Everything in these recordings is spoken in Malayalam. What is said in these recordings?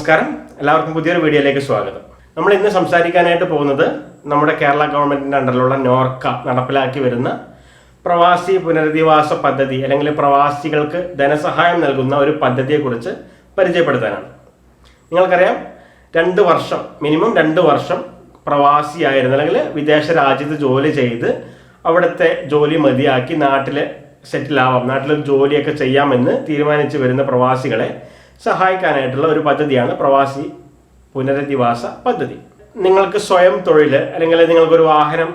നമസ്കാരം. എല്ലാവർക്കും പുതിയൊരു വീഡിയോയിലേക്ക് സ്വാഗതം. നമ്മൾ ഇന്ന് സംസാരിക്കാനായിട്ട് പോകുന്നത് നമ്മുടെ കേരള ഗവൺമെന്റിന്റെ അണ്ടറിലുള്ള നോർക്ക നടപ്പിലാക്കി വരുന്ന പ്രവാസി പുനരധിവാസ പദ്ധതി അല്ലെങ്കിൽ പ്രവാസികൾക്ക് ധനസഹായം നൽകുന്ന ഒരു പദ്ധതിയെക്കുറിച്ച് പരിചയപ്പെടുത്താനാണ്. നിങ്ങൾക്കറിയാം രണ്ട് വർഷം മിനിമം രണ്ട് വർഷം പ്രവാസിയായിരുന്നു അല്ലെങ്കിൽ വിദേശ രാജ്യത്ത് ജോലി ചെയ്ത് അവിടുത്തെ ജോലി മതിയാക്കി നാട്ടിൽ സെറ്റിൽ ആവാം നാട്ടിൽ ജോലിയൊക്കെ ചെയ്യാമെന്ന് തീരുമാനിച്ചു വരുന്ന പ്രവാസികളെ സഹായിക്കാനായിട്ടുള്ള ഒരു പദ്ധതിയാണ് പ്രവാസി പുനരധിവാസ പദ്ധതി. നിങ്ങൾക്ക് സ്വയം തൊഴിൽ അല്ലെങ്കിൽ നിങ്ങൾക്കൊരു വാഹനം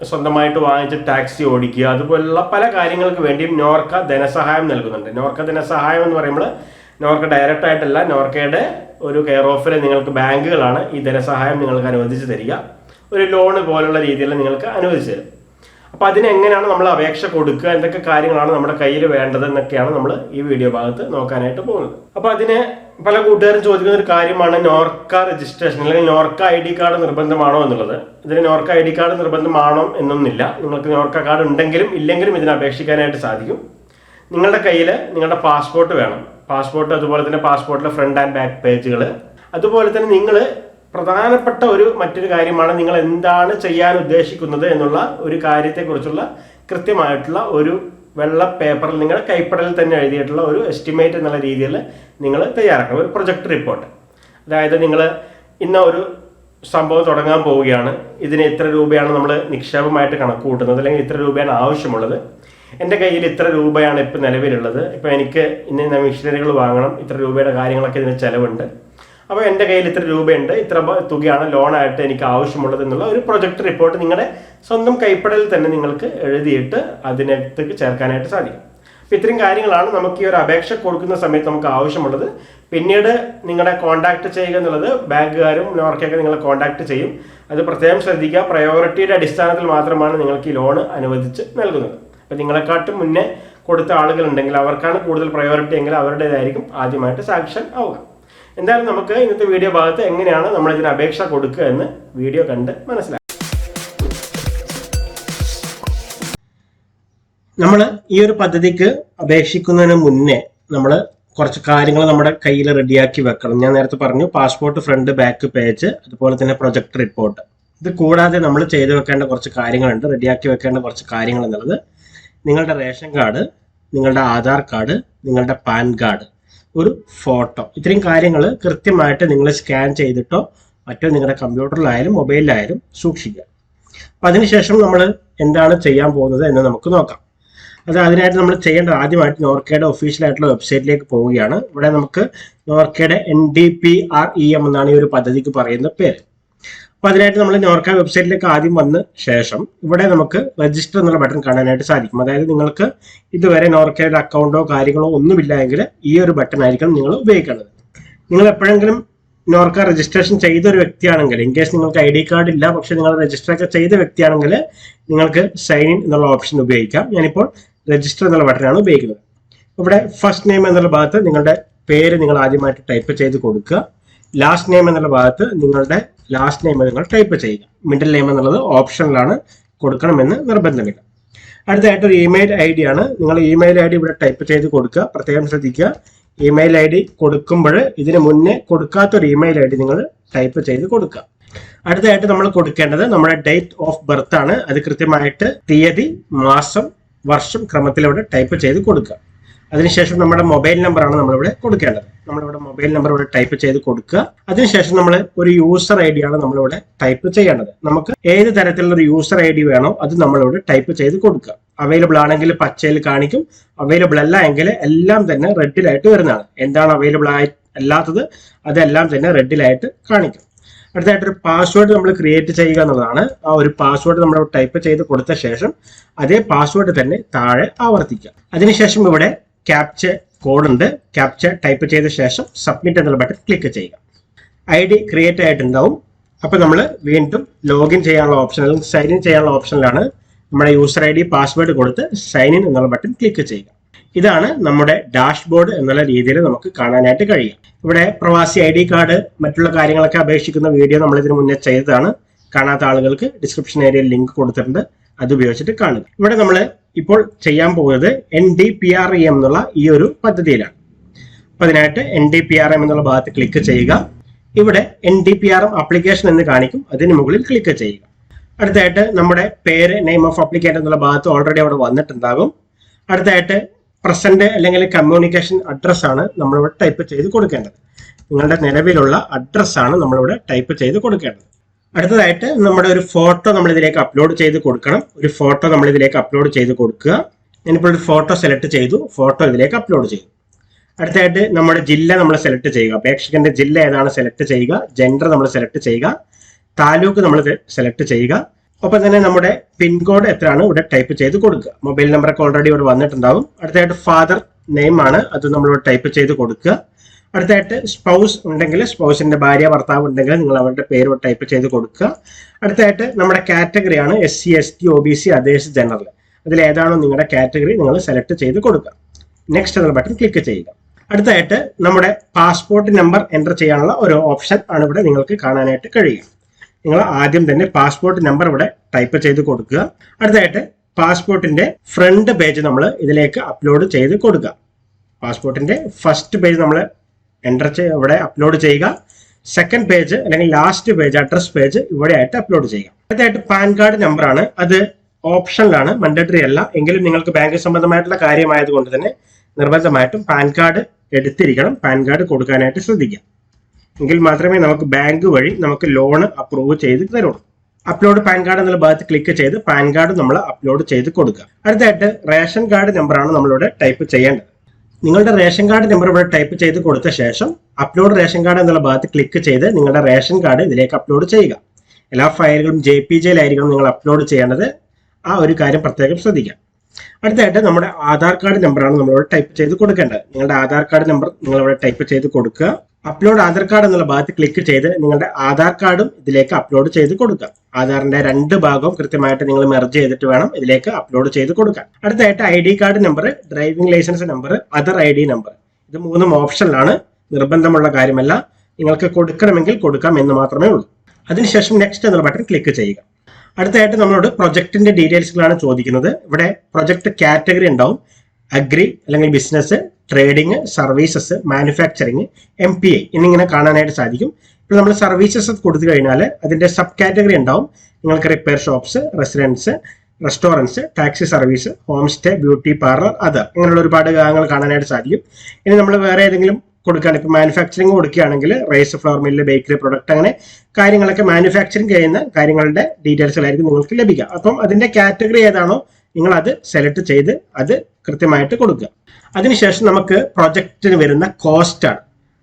സ്വന്തമായിട്ട് വാങ്ങിച്ച് ടാക്സി ഓടിക്കുക അതുപോലുള്ള പല കാര്യങ്ങൾക്ക് വേണ്ടിയും നോർക്ക ധനസഹായം നൽകുന്നുണ്ട്. നോർക്ക ധനസഹായം എന്ന് പറയുമ്പോൾ നോർക്ക ഡയറക്റ്റ് ആയിട്ടല്ല നോർക്കയുടെ ഒരു കെയർ ഓഫിൽ നിങ്ങൾക്ക് ബാങ്കുകളാണ് ഈ ധനസഹായം നിങ്ങൾക്ക് അനുവദിച്ച് തരിക. ഒരു ലോണ് പോലുള്ള രീതിയിൽ നിങ്ങൾക്ക് അനുവദിച്ച് തരും. അപ്പോൾ അതിനെങ്ങനെയാണ് നമ്മൾ അപേക്ഷ കൊടുക്കുക? എന്തൊക്കെ കാര്യങ്ങളാണ് നമ്മുടെ കയ്യിൽ വേണ്ടത് എന്നൊക്കെയാണ് നമ്മൾ ഈ വീഡിയോ ഭാഗത്ത് നോക്കാനായിട്ട് പോകുന്നത്. അപ്പോൾ അതിന് പല കൂട്ടുകാരും ചോദിക്കുന്ന ഒരു കാര്യമാണ് നോർക്ക രജിസ്ട്രേഷൻ അല്ലെങ്കിൽ നോർക്ക ഐ ഡി കാർഡ് നിർബന്ധമാണോ എന്നുള്ളത്. ഇതിന് നോർക്ക ഐ ഡി കാർഡ് നിർബന്ധമാണോ എന്നൊന്നില്ല നിങ്ങൾക്ക് നോർക്ക കാർഡ് ഉണ്ടെങ്കിലും ഇല്ലെങ്കിലും ഇതിന് അപേക്ഷിക്കാനായിട്ട് സാധിക്കും. നിങ്ങളുടെ കയ്യിൽ നിങ്ങളുടെ പാസ്പോർട്ട് വേണം. പാസ്പോർട്ട് അതുപോലെ തന്നെ പാസ്പോർട്ടിലെ ഫ്രണ്ട് ആൻഡ് ബാക്ക് പേജുകൾ അതുപോലെ തന്നെ നിങ്ങൾ പ്രധാനപ്പെട്ട ഒരു മറ്റൊരു കാര്യമാണ് നിങ്ങൾ എന്താണ് ചെയ്യാൻ ഉദ്ദേശിക്കുന്നത് എന്നുള്ള ഒരു കാര്യത്തെക്കുറിച്ചുള്ള കൃത്യമായിട്ടുള്ള ഒരു വെള്ള പേപ്പറിൽ നിങ്ങൾ കൈപ്പടലിൽ തന്നെ എഴുതിയിട്ടുള്ള ഒരു എസ്റ്റിമേറ്റ് എന്നുള്ള രീതിയിൽ നിങ്ങൾ തയ്യാറാക്കണം. ഒരു പ്രൊജക്ട് റിപ്പോർട്ട് അതായത് നിങ്ങൾ ഇന്ന ഒരു സംഭവം തുടങ്ങാൻ പോവുകയാണ്. ഇതിന് ഇത്ര രൂപയാണ് നമ്മൾ നിക്ഷേപമായിട്ട് കണക്ക് കൂട്ടുന്നത് അല്ലെങ്കിൽ ഇത്ര രൂപയാണ് ആവശ്യമുള്ളത്? എന്റെ കയ്യിൽ ഇത്ര രൂപയാണ് ഇപ്പോൾ നിലവിലുള്ളത്. ഇപ്പോൾ എനിക്ക് ഇന്ന മെഷീനറികൾ വാങ്ങണം. ഇത്ര രൂപയുടെ കാര്യങ്ങളൊക്കെ ഇതിന് ചിലവുണ്ട്. അപ്പോൾ എന്റെ കയ്യിൽ ഇത്ര രൂപയുണ്ട് ഇത്ര തുകയാണ് ലോണായിട്ട് എനിക്ക് ആവശ്യമുള്ളത് എന്നുള്ള ഒരു പ്രൊജക്ട് റിപ്പോർട്ട് നിങ്ങളുടെ സ്വന്തം കൈപ്പടയിൽ തന്നെ നിങ്ങൾക്ക് എഴുതിയിട്ട് അതിനകത്തേക്ക് ചേർക്കാനായിട്ട് സാധിക്കും. അപ്പോൾ ഇത്രയും കാര്യങ്ങളാണ് നമുക്ക് ഈ ഒരു അപേക്ഷ കൊടുക്കുന്ന സമയത്ത് നമുക്ക് ആവശ്യമുള്ളത്. പിന്നീട് നിങ്ങളെ കോൺടാക്ട് ചെയ്യുക എന്നുള്ളത് ബാങ്കുകാരും നോർക്കൊക്കെ നിങ്ങളെ കോൺടാക്ട് ചെയ്യും. അത് പ്രത്യേകം ശ്രദ്ധിക്കുക. പ്രയോറിറ്റിയുടെ അടിസ്ഥാനത്തിൽ മാത്രമാണ് നിങ്ങൾക്ക് ഈ ലോൺ അനുവദിച്ച് നൽകുന്നത്. അപ്പോൾ നിങ്ങളെക്കാട്ടും മുന്നേ കൊടുത്ത ആളുകളുണ്ടെങ്കിൽ അവർക്കാണ് കൂടുതൽ പ്രയോറിറ്റി എങ്കിൽ അവരുടേതായിരിക്കും ആദ്യമായിട്ട് സാക്ഷൻ ആവുക. എന്തായാലും നമുക്ക് ഇന്നത്തെ വീഡിയോ ഭാഗത്ത് എങ്ങനെയാണ് നമ്മൾ ഇതിന് അപേക്ഷ കൊടുക്കുക എന്ന് വീഡിയോ കണ്ട് മനസ്സിലാക്കാം. നമ്മൾ ഈ ഒരു പദ്ധതിക്ക് അപേക്ഷിക്കുന്നതിന് മുന്നേ നമ്മൾ കുറച്ച് കാര്യങ്ങൾ നമ്മുടെ കയ്യിൽ റെഡിയാക്കി വെക്കണം. ഞാൻ നേരത്തെ പറഞ്ഞു പാസ്പോർട്ട് ഫ്രണ്ട് ബാക്ക് പേജ് അതുപോലെ തന്നെ പ്രൊജക്ട് റിപ്പോർട്ട്. ഇത് കൂടാതെ നമ്മൾ ചെയ്തു വെക്കേണ്ട കുറച്ച് കാര്യങ്ങളുണ്ട് റെഡിയാക്കി വെക്കേണ്ട കുറച്ച് കാര്യങ്ങൾ എന്നുള്ളത് നിങ്ങളുടെ റേഷൻ കാർഡ് നിങ്ങളുടെ ആധാർ കാർഡ് നിങ്ങളുടെ പാൻ കാർഡ്. ഒരു ഫോട്ടോ. ഇത്രയും കാര്യങ്ങൾ കൃത്യമായിട്ട് നിങ്ങൾ സ്കാൻ ചെയ്തിട്ടോ മറ്റോ നിങ്ങളുടെ കമ്പ്യൂട്ടറിലായാലും മൊബൈലിലായാലും സൂക്ഷിക്കുക. അപ്പം അതിനുശേഷം നമ്മൾ എന്താണ് ചെയ്യാൻ പോകുന്നത് എന്ന് നമുക്ക് നോക്കാം. അത് അതിനായിട്ട് നമ്മൾ ചെയ്യേണ്ട ആദ്യമായിട്ട് നോർക്കയുടെ ഒഫീഷ്യലായിട്ടുള്ള വെബ്സൈറ്റിലേക്ക് പോവുകയാണ്. ഇവിടെ നമുക്ക് നോർക്കയുടെ N D P R E M എന്നാണ് ഈ ഒരു പദ്ധതിക്ക് പറയുന്ന പേര്. അപ്പൊ അതിനായിട്ട് നമ്മൾ നോർക്ക വെബ്സൈറ്റിലേക്ക് ആദ്യം വന്ന ശേഷം ഇവിടെ നമുക്ക് രജിസ്റ്റർ എന്നുള്ള ബട്ടൺ കാണാനായിട്ട് സാധിക്കും. അതായത് നിങ്ങൾക്ക് ഇതുവരെ നോർക്കയുടെ അക്കൗണ്ടോ കാര്യങ്ങളോ ഒന്നുമില്ല എങ്കിൽ ഈ ഒരു ബട്ടൺ ആയിരിക്കണം നിങ്ങൾ ഉപയോഗിക്കേണ്ടത്. നിങ്ങൾ എപ്പോഴെങ്കിലും നോർക്ക രജിസ്ട്രേഷൻ ചെയ്ത ഒരു വ്യക്തിയാണെങ്കിൽ ഇൻ കേസ് നിങ്ങൾക്ക് ഐ ഡി കാർഡ് ഇല്ല പക്ഷെ നിങ്ങൾ രജിസ്റ്റർ ഒക്കെ ചെയ്ത വ്യക്തിയാണെങ്കിൽ നിങ്ങൾക്ക് സൈൻ ഇൻ എന്നുള്ള ഓപ്ഷൻ ഉപയോഗിക്കാം. ഞാനിപ്പോൾ രജിസ്റ്റർ എന്നുള്ള ബട്ടനാണ് ഉപയോഗിക്കുന്നത്. ഇവിടെ ഫസ്റ്റ് നെയിം എന്നുള്ള ഭാഗത്ത് നിങ്ങളുടെ പേര് നിങ്ങൾ ആദ്യമായിട്ട് ടൈപ്പ് ചെയ്ത് കൊടുക്കുക. ലാസ്റ്റ് നെയിം എന്നുള്ള ഭാഗത്ത് നിങ്ങളുടെ ലാസ്റ്റ് നെയിം നിങ്ങൾ ടൈപ്പ് ചെയ്യുക. മിഡിൽ നെയിം എന്നുള്ളത് ഓപ്ഷനിലാണ് കൊടുക്കണമെന്ന് നിർബന്ധമില്ല. അടുത്തതായിട്ട് ഒരു ഇമെയിൽ ഐ ഡി ആണ്. നിങ്ങൾ ഇമെയിൽ ഐ ഡി ഇവിടെ ടൈപ്പ് ചെയ്ത് കൊടുക്കുക. പ്രത്യേകം ശ്രദ്ധിക്കുക. ഇമെയിൽ ഐ ഡി കൊടുക്കുമ്പോൾ ഇതിന് മുന്നേ കൊടുക്കാത്ത ഒരു ഇമെയിൽ ഐ ഡി നിങ്ങൾ ടൈപ്പ് ചെയ്ത് കൊടുക്കുക. അടുത്തതായിട്ട് നമ്മൾ കൊടുക്കേണ്ടത് നമ്മുടെ ഡേറ്റ് ഓഫ് ബർത്ത് ആണ്. അത് കൃത്യമായിട്ട് തീയതി മാസം വർഷം ക്രമത്തിലൂടെ ടൈപ്പ് ചെയ്ത് കൊടുക്കുക. അതിനുശേഷം നമ്മുടെ മൊബൈൽ നമ്പറാണ് നമ്മളിവിടെ കൊടുക്കേണ്ടത്. നമ്മളിവിടെ മൊബൈൽ നമ്പർ ഇവിടെ ടൈപ്പ് ചെയ്ത് കൊടുക്കുക. അതിനുശേഷം നമ്മൾ ഒരു യൂസർ ഐ ഡി ആണ് നമ്മളിവിടെ ടൈപ്പ് ചെയ്യേണ്ടത്. നമുക്ക് ഏത് തരത്തിലുള്ള ഒരു യൂസർ ഐ ഡി വേണോ അത് നമ്മളിവിടെ ടൈപ്പ് ചെയ്ത് കൊടുക്കുക. അവൈലബിൾ ആണെങ്കിൽ പച്ചയിൽ കാണിക്കും. അവൈലബിൾ അല്ല എങ്കിൽ എല്ലാം തന്നെ റെഡിലായിട്ട് വരുന്നതാണ്. എന്താണ് അവൈലബിൾ ആയി അല്ലാത്തത് അതെല്ലാം തന്നെ റെഡിലായിട്ട് കാണിക്കും. അടുത്തായിട്ട് ഒരു പാസ്വേഡ് നമ്മൾ ക്രിയേറ്റ് ചെയ്യുക എന്നുള്ളതാണ്. ആ ഒരു പാസ്വേഡ് നമ്മൾ ടൈപ്പ് ചെയ്ത് കൊടുത്ത ശേഷം അതേ പാസ്വേഡ് തന്നെ താഴെ ആവർത്തിക്കുക. അതിനുശേഷം ഇവിടെ ക്യാപ്ച കോഡ് ഉണ്ട്. ക്യാപ്ച ടൈപ്പ് ചെയ്ത ശേഷം സബ്മിറ്റ് എന്നുള്ള ബട്ടൺ ക്ലിക്ക് ചെയ്യുക. ഐ ഡി ക്രിയേറ്റ് ആയിട്ടുണ്ടാവും. അപ്പോൾ നമ്മൾ വീണ്ടും ലോഗിൻ ചെയ്യാനുള്ള ഓപ്ഷൻ അല്ലെങ്കിൽ സൈൻ ഇൻ ചെയ്യാനുള്ള ഓപ്ഷനിലാണ് നമ്മുടെ യൂസർ ഐ ഡി പാസ്വേഡ് കൊടുത്ത് സൈൻ ഇൻ എന്നുള്ള ബട്ടൺ ക്ലിക്ക് ചെയ്യുക. ഇതാണ് നമ്മുടെ ഡാഷ്ബോർഡ് എന്നുള്ള രീതിയിൽ നമുക്ക് കാണാനായിട്ട് കഴിയും. ഇവിടെ പ്രവാസി ഐ ഡി കാർഡ് മറ്റുള്ള കാര്യങ്ങളൊക്കെ അപേക്ഷിക്കുന്ന വീഡിയോ നമ്മൾ ഇതിനു മുന്നേ ചെയ്തതാണ്. കാണാത്ത ആളുകൾക്ക് ഡിസ്ക്രിപ്ഷൻ ഏരിയയിൽ ലിങ്ക് കൊടുത്തിട്ടുണ്ട്. അത് ഉപയോഗിച്ചിട്ട് കാണും ഇവിടെ നമ്മൾ ഇപ്പോൾ ചെയ്യാൻ പോകുന്നത് N D P R E M എന്നുള്ള ഈ ഒരു പദ്ധതിയിലാണ്. അപ്പൊ അതിനായിട്ട് N D P R M എന്നുള്ള ഭാഗത്ത് ക്ലിക്ക് ചെയ്യുക. ഇവിടെ N D P R M application എന്ന് കാണിക്കും. അതിന് മുകളിൽ ക്ലിക്ക് ചെയ്യുക. അടുത്തായിട്ട് നമ്മുടെ പേര് നെയിം ഓഫ് അപ്ലിക്കേറ്റ് എന്നുള്ള ഭാഗത്ത് ഓൾറെഡി അവിടെ വന്നിട്ടുണ്ടാകും. അടുത്തായിട്ട് പ്രസന്റ് അല്ലെങ്കിൽ കമ്മ്യൂണിക്കേഷൻ അഡ്രസ് ആണ് നമ്മളിവിടെ ടൈപ്പ് ചെയ്ത് കൊടുക്കേണ്ടത്. നിങ്ങളുടെ നിലവിലുള്ള അഡ്രസ്സാണ് നമ്മളിവിടെ ടൈപ്പ് ചെയ്ത് കൊടുക്കേണ്ടത്. അടുത്തതായിട്ട് നമ്മുടെ ഒരു ഫോട്ടോ നമ്മൾ ഇതിലേക്ക് അപ്ലോഡ് ചെയ്ത് കൊടുക്കണം. ഒരു ഫോട്ടോ നമ്മൾ ഇതിലേക്ക് അപ്ലോഡ് ചെയ്ത് കൊടുക്കുക. ഞാനിപ്പോൾ ഒരു ഫോട്ടോ സെലക്ട് ചെയ്തു. ഫോട്ടോ ഇതിലേക്ക് അപ്ലോഡ് ചെയ്തു. അടുത്തതായിട്ട് നമ്മുടെ ജില്ല നമ്മൾ സെലക്ട് ചെയ്യുക. അപേക്ഷകന്റെ ജില്ല ഏതാണ് സെലക്ട് ചെയ്യുക? ജെൻഡർ നമ്മൾ സെലക്ട് ചെയ്യുക. താലൂക്ക് നമ്മൾ സെലക്ട് ചെയ്യുക. ഒപ്പം തന്നെ നമ്മുടെ പിൻകോഡ് എത്രയാണ്? ഇവിടെ ടൈപ്പ് ചെയ്ത് കൊടുക്കുക. മൊബൈൽ നമ്പറൊക്കെ ഓൾറെഡി ഇവിടെ വന്നിട്ടുണ്ടാവും. അടുത്തതായിട്ട് ഫാദർ നെയിം ആണ്. അത് നമ്മളിവിടെ ടൈപ്പ് ചെയ്ത് കൊടുക്കുക. അടുത്തായിട്ട് സ്പൗസ് ഉണ്ടെങ്കിൽ സ്പൗസിന്റെ ഭാര്യ ഭർത്താവ് ഉണ്ടെങ്കിൽ നിങ്ങൾ അവരുടെ പേര് ടൈപ്പ് ചെയ്ത് കൊടുക്കുക. അടുത്തായിട്ട് നമ്മുടെ കാറ്റഗറിയാണ് S C S T O B C others general അതിൽ ഏതാണോ നിങ്ങളുടെ കാറ്റഗറി നിങ്ങൾ സെലക്ട് ചെയ്ത് കൊടുക്കുക. നെക്സ്റ്റ് എന്ന ബട്ടൺ ക്ലിക്ക് ചെയ്യുക. അടുത്തായിട്ട് നമ്മുടെ പാസ്പോർട്ട് നമ്പർ എന്റർ ചെയ്യാനുള്ള ഒരു ഓപ്ഷൻ ആണ് ഇവിടെ നിങ്ങൾക്ക് കാണാനായിട്ട് കഴിയുക. നിങ്ങൾ ആദ്യം തന്നെ പാസ്പോർട്ട് നമ്പർ ഇവിടെ ടൈപ്പ് ചെയ്ത് കൊടുക്കുക. അടുത്തായിട്ട് പാസ്പോർട്ടിന്റെ ഫ്രണ്ട് പേജ് നമ്മൾ ഇതിലേക്ക് അപ്ലോഡ് ചെയ്ത് കൊടുക്കുക. പാസ്പോർട്ടിന്റെ ഫസ്റ്റ് പേജ് നമ്മൾ എന്റർ ഇവിടെ അപ്ലോഡ് ചെയ്യുക. സെക്കൻഡ് പേജ് അല്ലെങ്കിൽ ലാസ്റ്റ് പേജ് അഡ്രസ് പേജ് ഇവിടെ ആയിട്ട് അപ്ലോഡ് ചെയ്യുക. അടുത്തായിട്ട് പാൻ കാർഡ് നമ്പർ ആണ്. അത് ഓപ്ഷനിലാണ് മണ്ടേറ്ററി അല്ല. എങ്കിലും നിങ്ങൾക്ക് ബാങ്ക് സംബന്ധമായിട്ടുള്ള കാര്യമായതുകൊണ്ട് തന്നെ നിർബന്ധമായിട്ടും പാൻ കാർഡ് എടുത്തിരിക്കണം. പാൻ കാർഡ് കൊടുക്കാനായിട്ട് ശ്രദ്ധിക്കുക. എങ്കിൽ മാത്രമേ നമുക്ക് ബാങ്ക് വഴി നമുക്ക് ലോൺ അപ്രൂവ് ചെയ്ത് തരുള്ളൂ. അപ്ലോഡ് പാൻ കാർഡ് എന്നുള്ള ഭാഗത്ത് ക്ലിക്ക് ചെയ്ത് പാൻ കാർഡ് നമ്മൾ അപ്ലോഡ് ചെയ്ത് കൊടുക്കുക. അടുത്തായിട്ട് റേഷൻ കാർഡ് നമ്പറാണ് നമ്മളിവിടെ ടൈപ്പ് ചെയ്യേണ്ടത്. നിങ്ങളുടെ റേഷൻ കാർഡ് നമ്പർ ഇവിടെ ടൈപ്പ് ചെയ്ത് കൊടുത്ത ശേഷം അപ്ലോഡ് റേഷൻ കാർഡ് എന്നുള്ള ഭാഗത്ത് ക്ലിക്ക് ചെയ്ത് നിങ്ങളുടെ റേഷൻ കാർഡ് ഇതിലേക്ക് അപ്ലോഡ് ചെയ്യുക. എല്ലാ ഫയലുകളും ജെ പി ജയിലായിരിക്കണം നിങ്ങൾ അപ്ലോഡ് ചെയ്യേണ്ടത്. ആ ഒരു കാര്യം പ്രത്യേകം ശ്രദ്ധിക്കാം അടുത്തായിട്ട് നമ്മുടെ ആധാർ കാർഡ് നമ്പറാണ് നമ്മളിവിടെ ടൈപ്പ് ചെയ്ത് കൊടുക്കേണ്ടത്. നിങ്ങളുടെ ആധാർ കാർഡ് നമ്പർ നിങ്ങളിവിടെ ടൈപ്പ് ചെയ്ത് കൊടുക്കുക. അപ്ലോഡ് ആധാർ കാർഡ് എന്നുള്ള ഭാഗത്ത് ക്ലിക്ക് ചെയ്ത് നിങ്ങളുടെ ആധാർ കാർഡും ഇതിലേക്ക് അപ്ലോഡ് ചെയ്ത് കൊടുക്കുക. ആധാറിന്റെ രണ്ട് ഭാഗവും കൃത്യമായിട്ട് നിങ്ങൾ മെർജ് ചെയ്തിട്ട് വേണം ഇതിലേക്ക് അപ്ലോഡ് ചെയ്ത് കൊടുക്കാൻ. അടുത്തതായിട്ട് I D card number driving licence number other I D number ഇത് മൂന്നും ഓപ്ഷനിലാണ് നിർബന്ധമുള്ള കാര്യമല്ല. നിങ്ങൾക്ക് കൊടുക്കണമെങ്കിൽ കൊടുക്കാം എന്ന് മാത്രമേ ഉള്ളൂ. അതിനുശേഷം നെക്സ്റ്റ് എന്നുള്ള ബട്ടൺ ക്ലിക്ക് ചെയ്യുക. അടുത്തായിട്ട് നമ്മളോട് പ്രൊജക്ടിന്റെ ഡീറ്റെയിൽസുകളാണ് ചോദിക്കുന്നത്. ഇവിടെ പ്രൊജക്ട് കാറ്റഗറി ഉണ്ടാവും. അഗ്രി അല്ലെങ്കിൽ business trading services manufacturing M P I എന്നിങ്ങനെ കാണാനായിട്ട് സാധിക്കും. ഇപ്പോൾ നമ്മൾ സർവീസസ് കൊടുത്തു കഴിഞ്ഞാൽ അതിന്റെ സബ് കാറ്റഗറി ഉണ്ടാവും. നിങ്ങൾക്ക് repair shops residence restaurants taxi service home stay beauty parlour അത് ഇങ്ങനെയുള്ള ഒരുപാട് ഭാഗങ്ങൾ കാണാനായിട്ട് സാധിക്കും. ഇനി നമ്മൾ വേറെ ഏതെങ്കിലും കൊടുക്കുകയാണ് ഇപ്പോൾ മാനുഫാക്ചറിങ് കൊടുക്കുകയാണെങ്കിൽ rice flour mill bakery product അങ്ങനെ കാര്യങ്ങളൊക്കെ മാനുഫാക്ചറിങ് ചെയ്യുന്ന കാര്യങ്ങളുടെ ഡീറ്റെയിൽസുകളായിരിക്കും നിങ്ങൾക്ക് ലഭിക്കുക. അപ്പം അതിന്റെ കാറ്റഗറി ഏതാണോ നിങ്ങൾ അത് സെലക്ട് ചെയ്ത് അത് കൃത്യമായിട്ട് കൊടുക്കുക. അതിനുശേഷം നമുക്ക് പ്രൊജക്റ്റിന് വരുന്ന കോസ്റ്റ് ആണ്.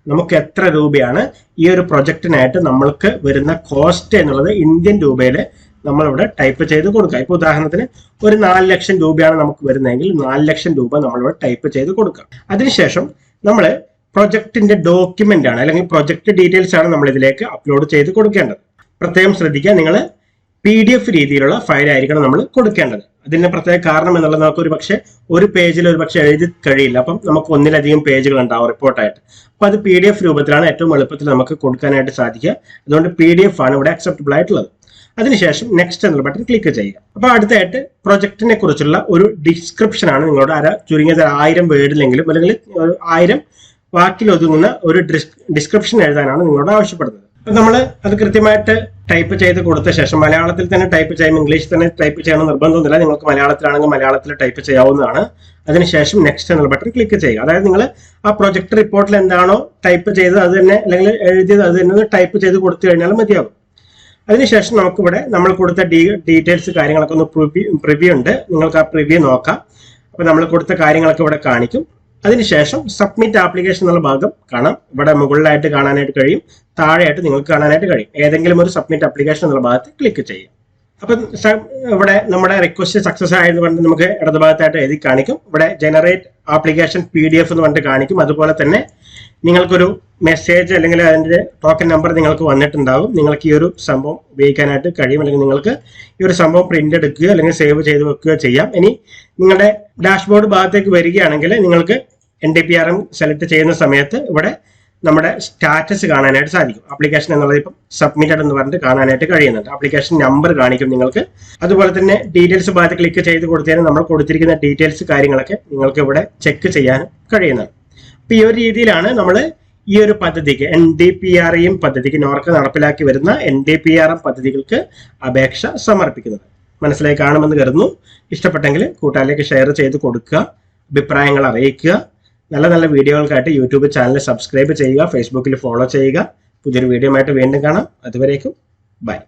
നമുക്ക് എത്ര രൂപയാണ് ഈ ഒരു പ്രൊജക്റ്റിനായിട്ട് നമ്മൾക്ക് വരുന്ന കോസ്റ്റ് എന്നുള്ളത് ഇന്ത്യൻ രൂപയിൽ നമ്മളിവിടെ ടൈപ്പ് ചെയ്ത് കൊടുക്കുക. ഇപ്പൊ ഉദാഹരണത്തിന് ഒരു നാല് ലക്ഷം രൂപയാണ് നമുക്ക് വരുന്നതെങ്കിൽ നാല് ലക്ഷം രൂപ നമ്മളിവിടെ ടൈപ്പ് ചെയ്ത് കൊടുക്കുക. അതിനുശേഷം നമ്മൾ പ്രൊജക്ടിന്റെ ഡോക്യുമെന്റ് ആണ് അല്ലെങ്കിൽ പ്രൊജക്ട് ഡീറ്റെയിൽസ് ആണ് നമ്മൾ ഇതിലേക്ക് അപ്ലോഡ് ചെയ്ത് കൊടുക്കേണ്ടത്. പ്രത്യേകം ശ്രദ്ധിക്കുക നിങ്ങൾ പി ഡി എഫ് രീതിയിലുള്ള ഫയൽ ആയിരിക്കണം നമ്മൾ കൊടുക്കേണ്ടത്. അതിന്റെ പ്രത്യേക കാരണം എന്നുള്ളത് നമുക്ക് ഒരു പക്ഷേ ഒരു പേജിൽ ഒരു പക്ഷേ എഴുതി കഴിയില്ല. അപ്പം നമുക്ക് ഒന്നിലധികം പേജുകൾ ഉണ്ടാവും റിപ്പോർട്ടായിട്ട് അപ്പൊ അത് പി ഡി എഫ് രൂപത്തിലാണ് ഏറ്റവും എളുപ്പത്തിൽ നമുക്ക് കൊടുക്കാനായിട്ട് സാധിക്കുക. അതുകൊണ്ട് പി ഡി എഫ് ആണ് ഇവിടെ അക്സെപ്റ്റബിൾ ആയിട്ടുള്ളത്. അതിനുശേഷം നെക്സ്റ്റ് എന്നുള്ള ബട്ടൺ ക്ലിക്ക് ചെയ്യുക. അപ്പൊ അടുത്തായിട്ട് പ്രൊജക്ടിനെ കുറിച്ചുള്ള ഒരു ഡിസ്ക്രിപ്ഷൻ ആണ് നിങ്ങളോട് അര ചുരുങ്ങിയത് ആയിരം വേർഡിലെങ്കിലും അല്ലെങ്കിൽ ആയിരം വാക്കിൽ ഒതുങ്ങുന്ന ഒരു ഡിസ്ക്രിപ്ഷൻ എഴുതാനാണ് നിങ്ങളോട് ആവശ്യപ്പെടുന്നത്. അപ്പൊ നമ്മൾ അത് കൃത്യമായിട്ട് ടൈപ്പ് ചെയ്ത് കൊടുത്ത ശേഷം മലയാളത്തിൽ തന്നെ ടൈപ്പ് ചെയ്യാം ഇംഗ്ലീഷിൽ തന്നെ ടൈപ്പ് ചെയ്യണം നിർബന്ധമൊന്നുമില്ല. നിങ്ങൾക്ക് മലയാളത്തിലാണെങ്കിൽ മലയാളത്തിൽ ടൈപ്പ് ചെയ്യാവുന്നതാണ്. അതിനുശേഷം നെക്സ്റ്റ് എന്നുള്ള ബട്ടൺ ക്ലിക്ക് ചെയ്യുക. അതായത് നിങ്ങൾ ആ പ്രൊജക്ട് റിപ്പോർട്ടിൽ എന്താണോ ടൈപ്പ് ചെയ്തത് അത് തന്നെ അല്ലെങ്കിൽ എഴുതിയത് അത് തന്നെ ടൈപ്പ് ചെയ്ത് കൊടുത്തു കഴിഞ്ഞാൽ മതിയാകും അതിനുശേഷം നമുക്കിവിടെ നമ്മൾ കൊടുത്ത ഡീ ഡീറ്റെയിൽസ് കാര്യങ്ങളൊക്കെ ഒന്ന് പ്രിവ്യൂ ഉണ്ട്. നിങ്ങൾക്ക് ആ പ്രിവ്യൂ നോക്കാം. അപ്പൊ നമ്മൾ കൊടുത്ത കാര്യങ്ങളൊക്കെ ഇവിടെ കാണിക്കും. അതിനുശേഷം സബ്മിറ്റ് ആപ്ലിക്കേഷൻ എന്നുള്ള ഭാഗം കാണാം. ഇവിടെ മുകളിലായിട്ട് കാണാനായിട്ട് കഴിയും. താഴെയായിട്ട് നിങ്ങൾക്ക് കാണാനായിട്ട് കഴിയും. ഏതെങ്കിലും ഒരു സബ്മിറ്റ് ആപ്ലിക്കേഷൻ എന്നുള്ള ഭാഗത്ത് ക്ലിക്ക് ചെയ്യാം. അപ്പം ഇവിടെ നമ്മുടെ റിക്വസ്റ്റ് സക്സസ് ആയത് പറഞ്ഞിട്ട് നമുക്ക് ഇടതുഭാഗത്തായിട്ട് എഴുതി കാണിക്കും. ഇവിടെ generate application P D F എന്ന് പറഞ്ഞിട്ട് കാണിക്കും. അതുപോലെ തന്നെ നിങ്ങൾക്കൊരു മെസ്സേജ് അല്ലെങ്കിൽ അതിന്റെ ടോക്കൺ നമ്പർ നിങ്ങൾക്ക് വന്നിട്ടുണ്ടാകും നിങ്ങൾക്ക് ഈ ഒരു സംഭവം ഉപയോഗിക്കാനായിട്ട് കഴിയും. അല്ലെങ്കിൽ നിങ്ങൾക്ക് ഈ ഒരു സംഭവം പ്രിന്റ് എടുക്കുകയോ അല്ലെങ്കിൽ സേവ് ചെയ്ത് വെക്കുകയോ ചെയ്യാം. ഇനി നിങ്ങളുടെ ഡാഷ്ബോർഡ് ഭാഗത്തേക്ക് വരികയാണെങ്കിൽ നിങ്ങൾക്ക് N D P R M select ചെയ്യുന്ന സമയത്ത് ഇവിടെ നമ്മുടെ സ്റ്റാറ്റസ് കാണാനായിട്ട് സാധിക്കും. അപ്ലിക്കേഷൻ എന്നുള്ളത് ഇപ്പം സബ്മിറ്റഡ് എന്ന് പറഞ്ഞിട്ട് കാണാനായിട്ട് കഴിയുന്നുണ്ട്. അപ്ലിക്കേഷൻ നമ്പർ കാണിക്കും നിങ്ങൾക്ക്. അതുപോലെ തന്നെ ഡീറ്റെയിൽസ് ഭാഗത്ത് ക്ലിക്ക് ചെയ്ത് കൊടുത്തതിന് നമ്മൾ കൊടുത്തിരിക്കുന്ന ഡീറ്റെയിൽസ് കാര്യങ്ങളൊക്കെ നിങ്ങൾക്ക് ഇവിടെ ചെക്ക് ചെയ്യാൻ കഴിയുന്നത് അപ്പോൾ ഈ ഒരു രീതിയിലാണ് നമ്മൾ ഈ ഒരു പദ്ധതിക്ക് N D P R M പദ്ധതിക്ക് നോർക്ക് നടപ്പിലാക്കി വരുന്ന N D P R M പദ്ധതികൾക്ക് അപേക്ഷ സമർപ്പിക്കുന്നത്. മനസ്സിലായി കാണുമെന്ന് കരുതുന്നു. ഇഷ്ടപ്പെട്ടെങ്കിൽ കൂട്ടുകാരിലേക്ക് ഷെയർ ചെയ്ത് കൊടുക്കുക. അഭിപ്രായങ്ങൾ അറിയിക്കുക. നല്ല നല്ല വീഡിയോകൾക്കായിട്ട് യൂട്യൂബ് ചാനൽ സബ്സ്ക്രൈബ് ചെയ്യുക ഫേസ്ബുക്കിൽ ഫോളോ ചെയ്യുക. പുതിയൊരു വീഡിയോ ആയിട്ട് വീണ്ടും കാണാം. അതുവരേക്കും ബൈ